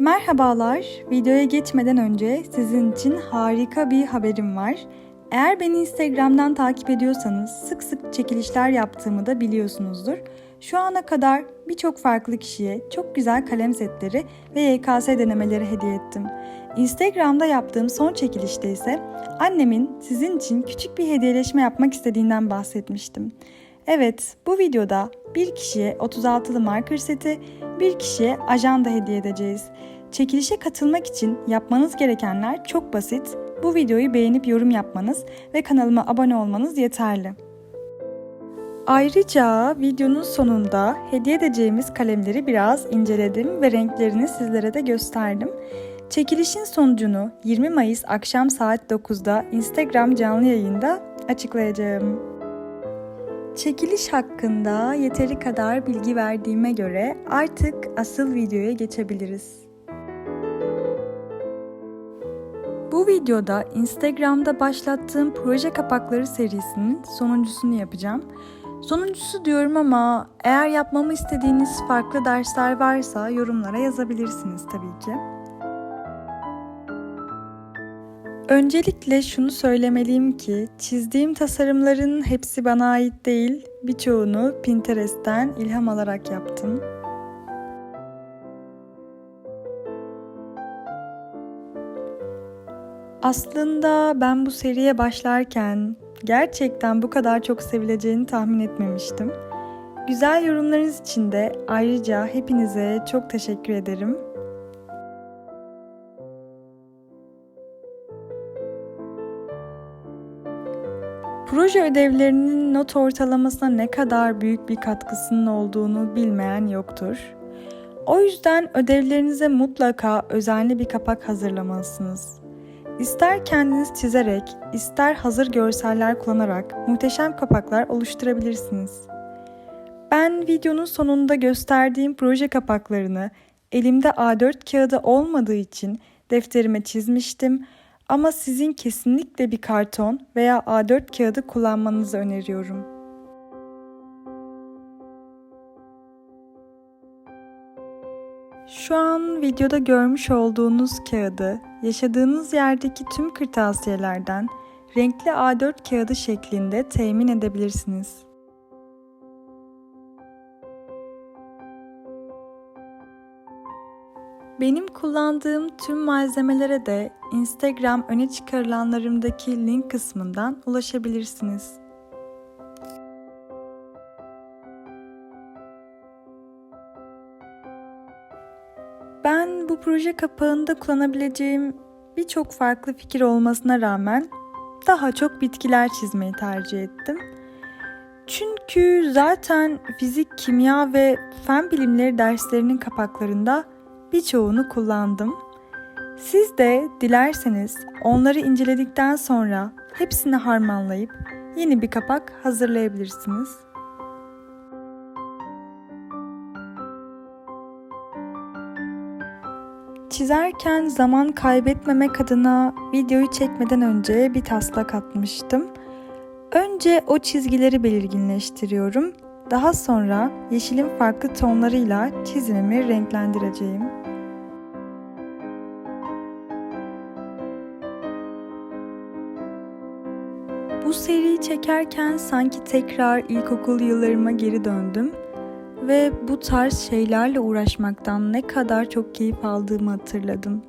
Merhabalar. Videoya geçmeden önce sizin için harika bir haberim var. Eğer beni Instagram'dan takip ediyorsanız sık sık çekilişler yaptığımı da biliyorsunuzdur. Şu ana kadar birçok farklı kişiye çok güzel kalem setleri ve YKS denemeleri hediye ettim. Instagram'da yaptığım son çekilişte ise annemin sizin için küçük bir hediyeleşme yapmak istediğinden bahsetmiştim. Evet, bu videoda bir kişiye 36'lı marker seti, bir kişiye ajanda hediye edeceğiz. Çekilişe katılmak için yapmanız gerekenler çok basit. Bu videoyu beğenip yorum yapmanız ve kanalıma abone olmanız yeterli. Ayrıca videonun sonunda hediye edeceğimiz kalemleri biraz inceledim ve renklerini sizlere de gösterdim. Çekilişin sonucunu 20 Mayıs akşam saat 9'da Instagram canlı yayında açıklayacağım. Çekiliş hakkında yeteri kadar bilgi verdiğime göre artık asıl videoya geçebiliriz. Bu videoda Instagram'da başlattığım proje kapakları serisinin sonuncusunu yapacağım. Sonuncusu diyorum ama eğer yapmamı istediğiniz farklı dersler varsa yorumlara yazabilirsiniz tabii ki. Öncelikle şunu söylemeliyim ki çizdiğim tasarımların hepsi bana ait değil. Birçoğunu Pinterest'ten ilham alarak yaptım. Aslında ben bu seriye başlarken gerçekten bu kadar çok sevileceğini tahmin etmemiştim. Güzel yorumlarınız için de ayrıca hepinize çok teşekkür ederim. Proje ödevlerinin not ortalamasına ne kadar büyük bir katkısının olduğunu bilmeyen yoktur. O yüzden ödevlerinize mutlaka özenli bir kapak hazırlamalısınız. İster kendiniz çizerek, ister hazır görseller kullanarak muhteşem kapaklar oluşturabilirsiniz. Ben videonun sonunda gösterdiğim proje kapaklarını elimde A4 kağıdı olmadığı için defterime çizmiştim ama sizin kesinlikle bir karton veya A4 kağıdı kullanmanızı öneriyorum. Şu an videoda görmüş olduğunuz kağıdı yaşadığınız yerdeki tüm kırtasiyelerden renkli A4 kağıdı şeklinde temin edebilirsiniz. Benim kullandığım tüm malzemelere de Instagram öne çıkarılanlarımdaki link kısmından ulaşabilirsiniz. Proje kapağında kullanabileceğim birçok farklı fikir olmasına rağmen daha çok bitkiler çizmeyi tercih ettim. Çünkü zaten fizik, kimya ve fen bilimleri derslerinin kapaklarında birçoğunu kullandım. Siz de dilerseniz onları inceledikten sonra hepsini harmanlayıp yeni bir kapak hazırlayabilirsiniz. Çizerken zaman kaybetmemek adına videoyu çekmeden önce bir taslak atmıştım. Önce o çizgileri belirginleştiriyorum. Daha sonra yeşilin farklı tonlarıyla çizimimi renklendireceğim. Bu seriyi çekerken sanki tekrar ilkokul yıllarıma geri döndüm ve bu tarz şeylerle uğraşmaktan ne kadar çok keyif aldığımı hatırladım.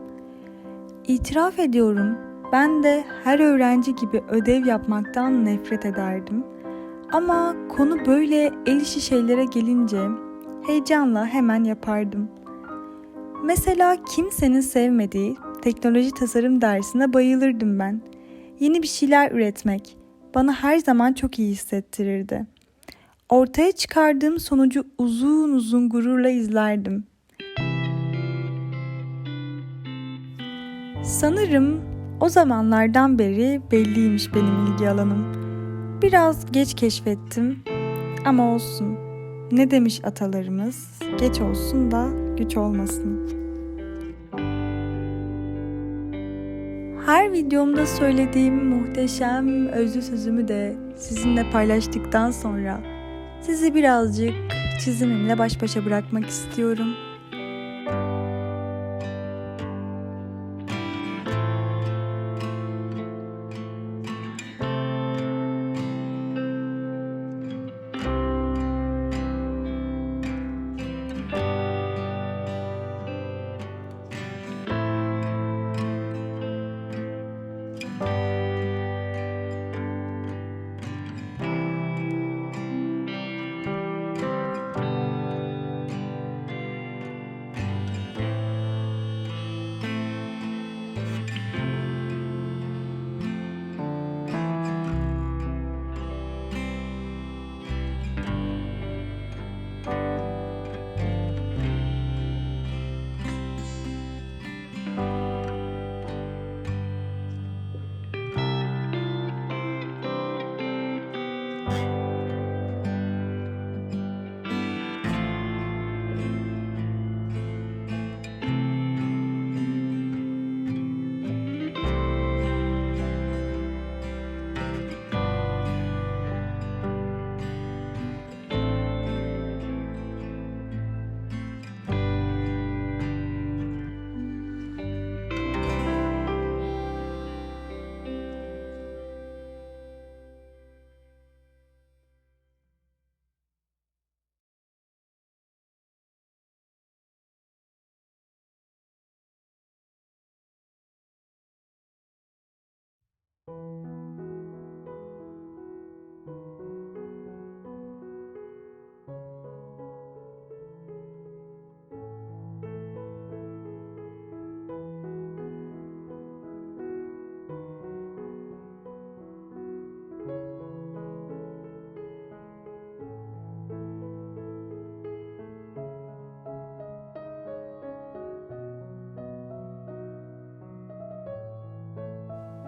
İtiraf ediyorum, ben de her öğrenci gibi ödev yapmaktan nefret ederdim. Ama konu böyle el işi şeylere gelince heyecanla hemen yapardım. Mesela kimsenin sevmediği teknoloji tasarım dersine bayılırdım ben. Yeni bir şeyler üretmek bana her zaman çok iyi hissettirirdi. Ortaya çıkardığım sonucu uzun uzun gururla izlerdim. Sanırım o zamanlardan beri belliymiş benim ilgi alanım. Biraz geç keşfettim ama olsun. Ne demiş atalarımız? Geç olsun da güç olmasın. Her videomda söylediğim muhteşem özlü sözümü de sizinle paylaştıktan sonra sizi birazcık çizimimle baş başa bırakmak istiyorum.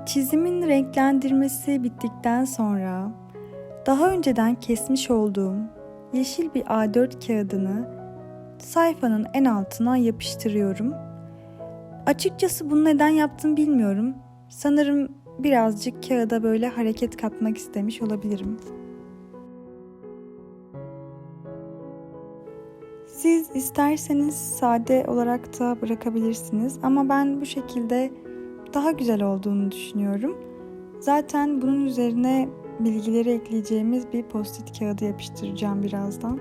Çizimin renklendirmesi bittikten sonra daha önceden kesmiş olduğum yeşil bir A4 kağıdını sayfanın en altına yapıştırıyorum. Açıkçası bunu neden yaptım bilmiyorum. Sanırım birazcık kağıda böyle hareket katmak istemiş olabilirim. Siz isterseniz sade olarak da bırakabilirsiniz ama ben bu şekilde daha güzel olduğunu düşünüyorum. Zaten bunun üzerine bilgileri ekleyeceğimiz bir post-it kağıdı yapıştıracağım birazdan.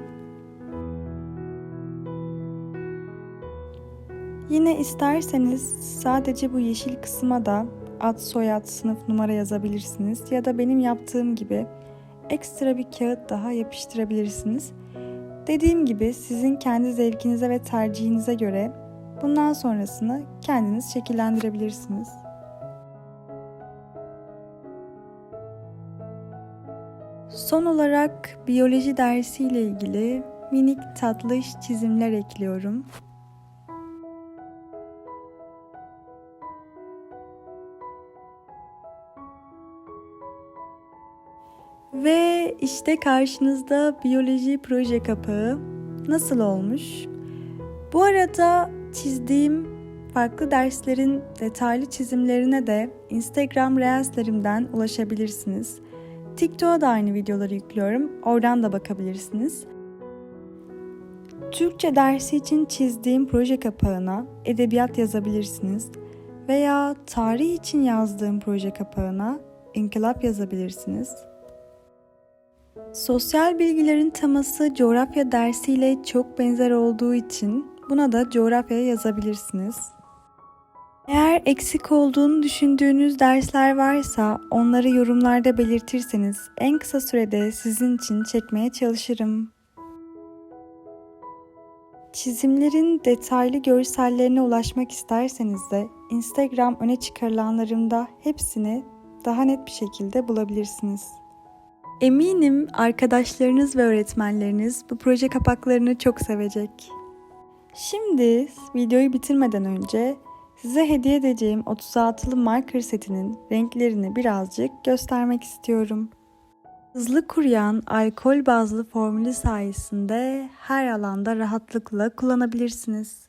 Yine isterseniz sadece bu yeşil kısma da ad, soyad, sınıf, numara yazabilirsiniz ya da benim yaptığım gibi ekstra bir kağıt daha yapıştırabilirsiniz. Dediğim gibi sizin kendi zevkinize ve tercihinize göre bundan sonrasını kendiniz şekillendirebilirsiniz. Son olarak biyoloji dersi ile ilgili minik tatlış çizimler ekliyorum. Ve işte karşınızda biyoloji proje kapağı. Nasıl olmuş? Bu arada çizdiğim farklı derslerin detaylı çizimlerine de Instagram Reels'lerimden ulaşabilirsiniz. TikTok'a da aynı videoları yüklüyorum. Oradan da bakabilirsiniz. Türkçe dersi için çizdiğim proje kapağına edebiyat yazabilirsiniz veya tarih için yazdığım proje kapağına inkılap yazabilirsiniz. Sosyal bilgilerin teması coğrafya dersiyle çok benzer olduğu için buna da coğrafya yazabilirsiniz. Eğer eksik olduğunu düşündüğünüz dersler varsa onları yorumlarda belirtirseniz en kısa sürede sizin için çekmeye çalışırım. Çizimlerin detaylı görsellerine ulaşmak isterseniz de Instagram öne çıkarılanlarımda hepsini daha net bir şekilde bulabilirsiniz. Eminim arkadaşlarınız ve öğretmenleriniz bu proje kapaklarını çok sevecek. Şimdi videoyu bitirmeden önce size hediye edeceğim 36'lı marker setinin renklerini birazcık göstermek istiyorum. Hızlı kuruyan alkol bazlı formülü sayesinde her alanda rahatlıkla kullanabilirsiniz.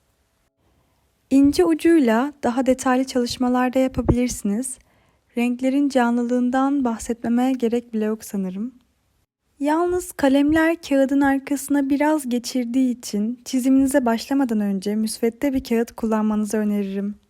İnce ucuyla daha detaylı çalışmalarda yapabilirsiniz. Renklerin canlılığından bahsetmeme gerek bile yok sanırım. Yalnız kalemler kağıdın arkasına biraz geçirdiği için çiziminize başlamadan önce müsvedde bir kağıt kullanmanızı öneririm.